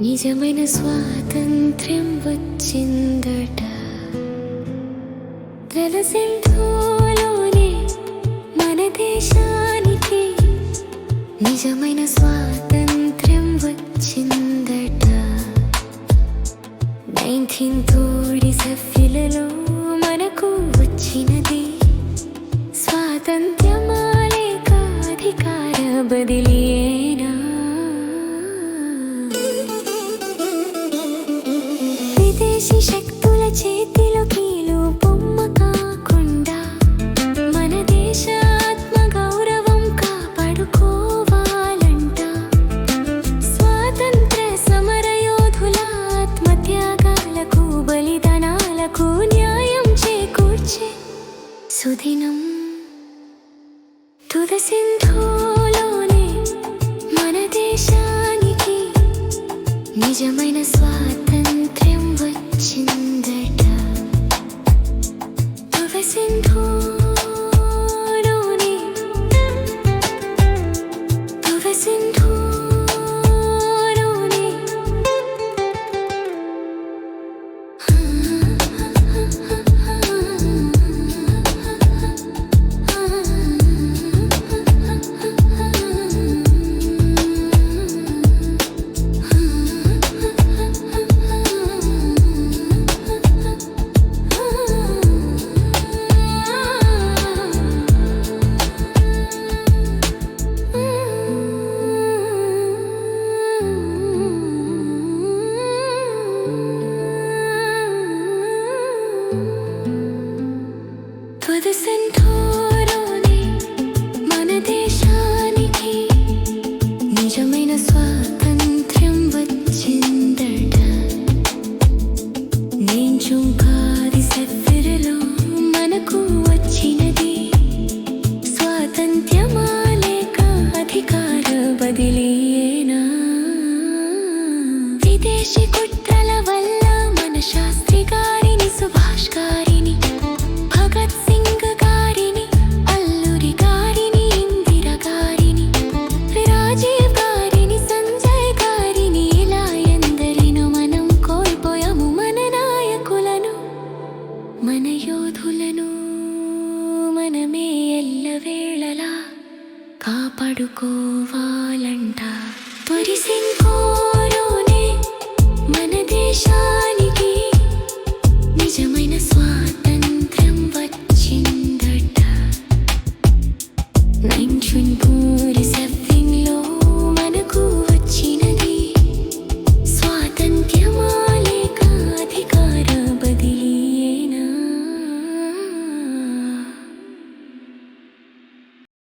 నిజమైన స్వాతంత్ర్యం వచ్చిందట. తెలసింధులోనే మన దేశానికి నిజమైన స్వాతంత్ర్యం వచ్చిందట. నైన్టీన్ తోడి సభ్యులలో మనకు వచ్చినది స్వాతంత్ర్యమా కాధికార అధికార విదేశీ శక్తుల చేతిలో కీలు బొమ్మ కాకుండా మన దేశ ఆత్మ గౌరవం కాపాడుకోవాలంట. స్వాతంత్ర సమర యోధుల ఆత్మత్యాగాలకు బలిదానాలకు న్యాయం చేకూర్చే సుదినం. తుదసింధులోనే 胸膛 వాడుకోవాలంట తొరిసింకోలోనే మన దేశ